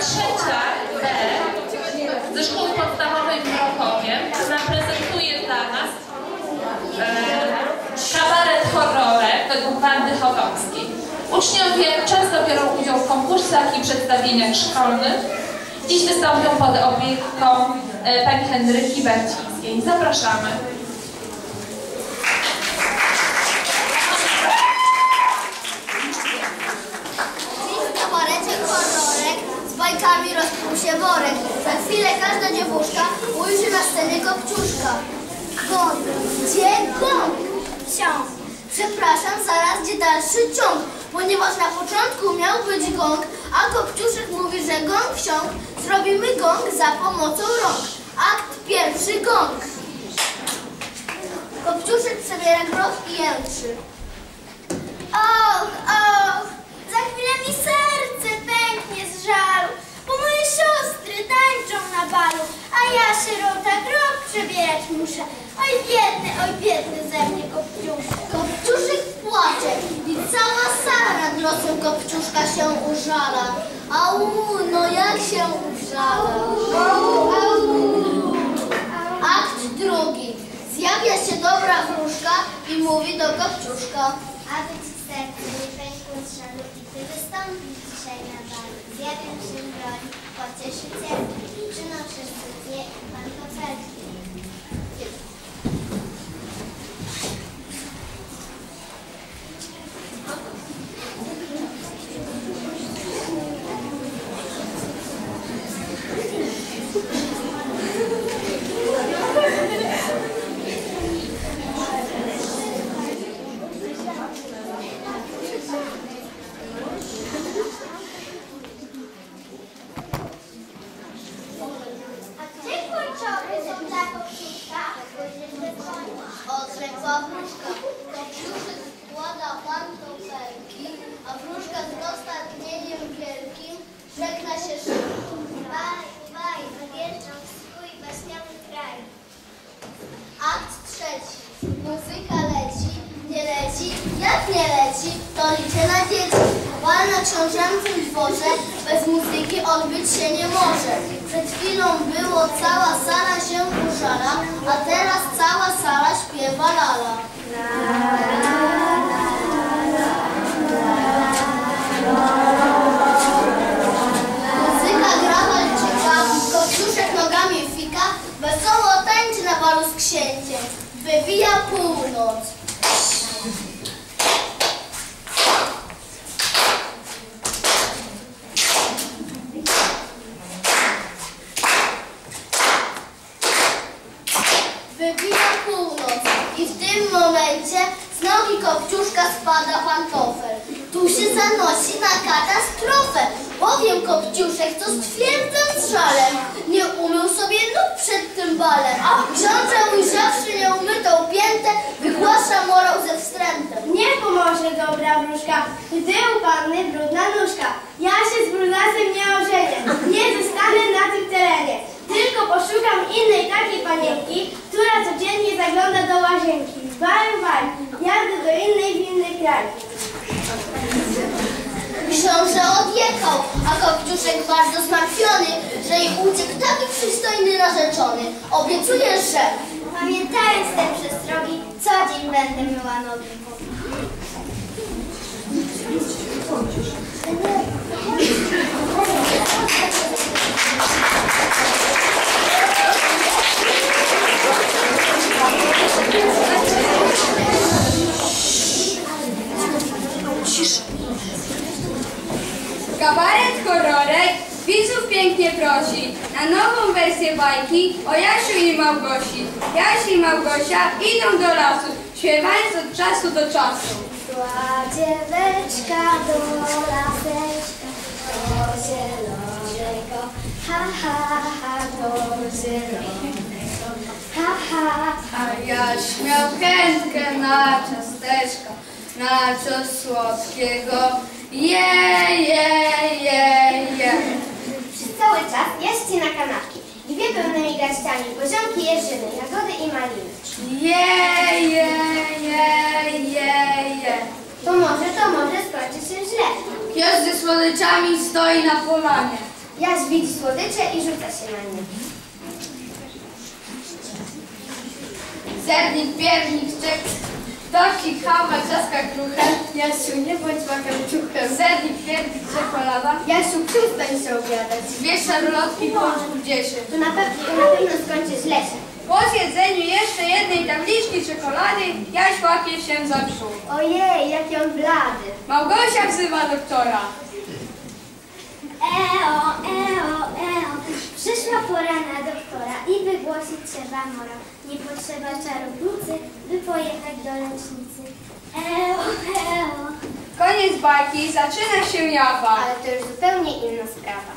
trzecia B ze szkoły podstawowej w Mrokowie zaprezentuje dla nas e, kabaret horrorek według bandy Chodowskiej. Uczniowie często biorą udział w konkursach i przedstawieniach szkolnych. Dziś wystąpią pod opieką e, pani Henryki Barcińskiej. Zapraszamy. W kabarecie horrorek z bajkami rozprół się worek. Za chwilę każda dziewuszka ujrzy na scenie kopciuszka. Gong. Gdzie gong? Ciąg. Przepraszam, zaraz gdzie dalszy ciąg. Ponieważ na początku miał być gong, a kopciuszek mówi, że gong wsiąk. Zrobimy gong za pomocą rąk. Akt pierwszy gong. Kopciuszek przebiera groch i jęczy. Och, och, za chwilę mi serce pęknie z żalu, bo moje siostry tańczą na balu, a ja sierota groch przebierać muszę. Oj biedny, oj biedny ze mnie kopciuszek. Kopciuszek płacze i cała sala nad losem kopciuszka się użala. Au, no jak się użala. Au, au. Akt drugi. Zjawia się dobra wróżka i mówi do kopciuszka. Aby ci serce nie pękło z żalu i ty wystąpisz dzisiaj na balu. Zjawią się 保洁是家人智能是自己完成在局 Odrzekła wróżka. Kopciuszek składa pantofelki, a wróżka z roztargnieniem wielkim żegna się szybko. Baj, baj, wyjeżdżam w swój baśniawy kraj. Akt trzeci. Muzyka leci, nie leci, jak nie leci, to liczę na dzieci. Książęcym dworze bez muzyki odbyć się nie może. Przed chwilą było cała sala się użala, a teraz cała sala śpiewa lala. Muzyka gra walczyka, kopciuszek nogami fika, wesoło tańczy na balu z księciem. Wywija północ. Wybija północ i w tym momencie z nogi kopciuszka spada pantofel. Tu się zanosi na katastrofę, bowiem kopciuszek, co stwierdzam z żalem, nie umył sobie nóg przed tym balem. A książę ujrzawszy nieumytą piętę, wygłasza morał ze wstrętem. Nie pomoże dobra wróżka, gdy u panny brudna nóżka. Ja się z brudasem nie ożenię, nie zostanę na tym terenie. Tylko poszukam innej takiej panienki, która codziennie zagląda do łazienki. Baj, baj, jadę do innej, w inny kraj. Książę odjechał, a kopciuszek bardzo zmartwiony, że jej uciekł taki przystojny narzeczony. Obiecuje, że Pamiętając te przestrogi, co dzień będę myła nogi. Kabaret horrorek widzów pięknie prosi na nową wersję bajki o Jasiu i Małgosi. Jaś i Małgosia idą do lasu, śpiewając od czasu do czasu. Szła dzieweczka do laseczka, do zielonego, ha, ha, ha, do zielonego, ha, ha. A Jaś miał chętkę na ciasteczka, na coś słodkiego. Je, je, je, je. Przez cały czas jaście na kanapki, dwie pełnymi garściami, poziomki jeżyny, jagody i maliny. Je, je, je, je, je. To może, to może skończy się źle. Pies ze słodyczami stoi na polanie. Jaś widzi słodycze i rzuca się na nie. Zernik, piernik, czek, dowcip, hałma, trzaska kruchem. Jasiu, nie bądź łakamczuchem. Zernik, piernik, czekolada. Jasiu, przestań się obiadać. Dwie szarlotki, pączków dziesięć. To na, pewno na pewno skończy źle się. Po zjedzeniu jeszcze jednej tabliczki czekolady, Jaś łapie się za brzuch. Ojej, jaki on blady. Małgosia wzywa doktora. Eo, eo, eo, przyszła pora na doktora i wygłosić trzeba morał. Nie potrzeba czarownicy, by pojechać do lecznicy. Eo, eo. Koniec bajki, zaczyna się jawa. Ale to już zupełnie inna sprawa.